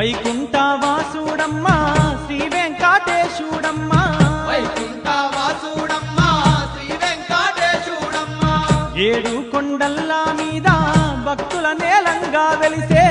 వైకుంఠ వాసుడమ్మా శ్రీ వెంకటేశుడమ్మా వైకుంఠ వాసుడమ్మా శ్రీ వెంకటేశుడమ్మా ఏడు కొండల్లా మీద భక్తుల నేలంగా వెలిసే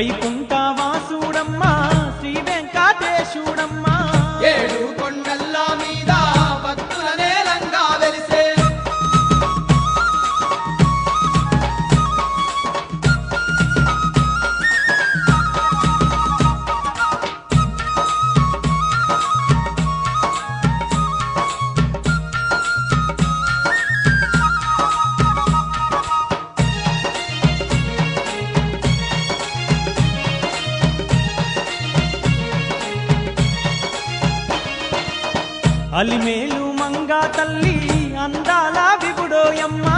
వైకుంఠ అలిమేలు మంగా తల్లి అందాల విగుడోయమ్మా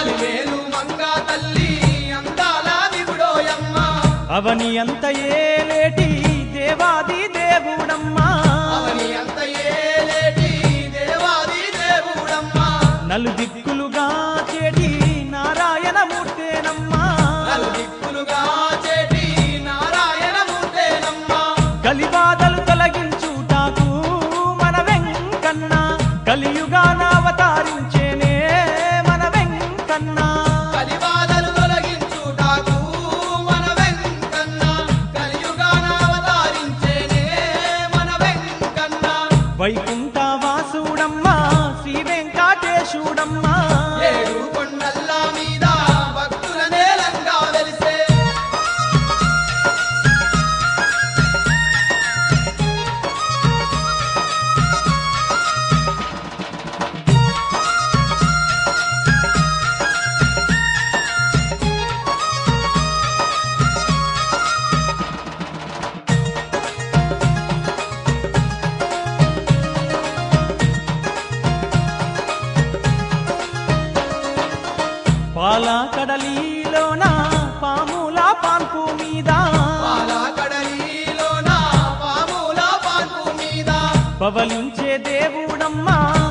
అలివేలు మంగా తల్లి అందాల విగుడోయమ్మ అవని అంత ఏలేటి దేవాది సూడమ్మా వాసుడమ్మా శ్రీ వెంకటేశుడమ్మా. ఏడు కొండల్లా మీద పాల కడలిలోన పాముల పాన్పు మీద. పాల కడలిలోన పాముల పాన్పు మీద. పవలించే దేవుడమ్మా.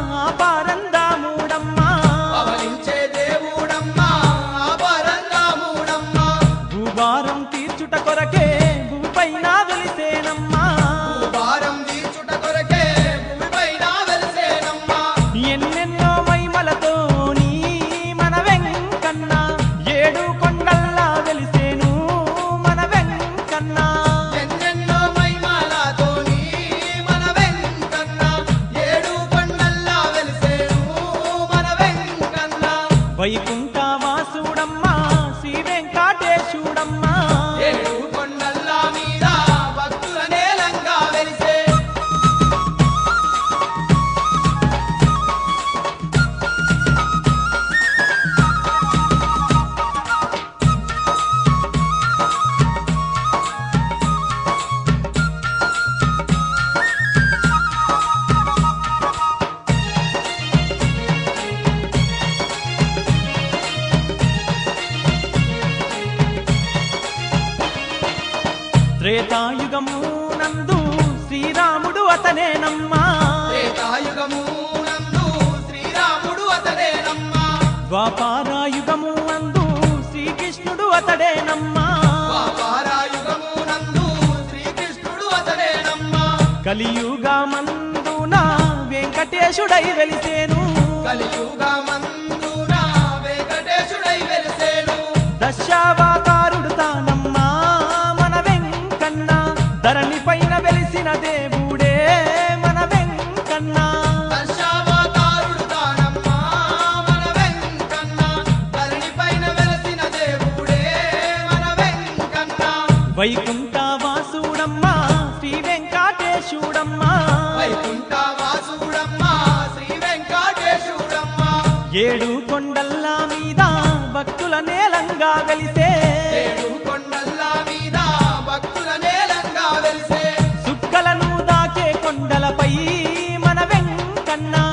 వైకుంఠ త్రేతాయుగము నందు శ్రీరాముడు అతనేనమ్మా. త్రేతాయుగము నందు శ్రీరాముడు అతడేనమ్మా ద్వాపారాయుగము అందు శ్రీకృష్ణుడు అతడేనమ్మా. పాపారాయుగము నందు శ్రీకృష్ణుడు అతడేనమ్మా. కలియుగమందున వెంకటేశుడై వెలిసేను. కలియుగమందున వెలిసిన దేవుడే మన వెంకన్న. వైకుంఠ వాసుడమ్మా శ్రీ వెంకటేశుడమ్మా. వైకుంఠ వాసుడమ్మా శ్రీ వెంకటేశుడమ్మా. ఏడు కొండల్ల మీద భక్తుల నేలంగా వెలిసే వెంకన్న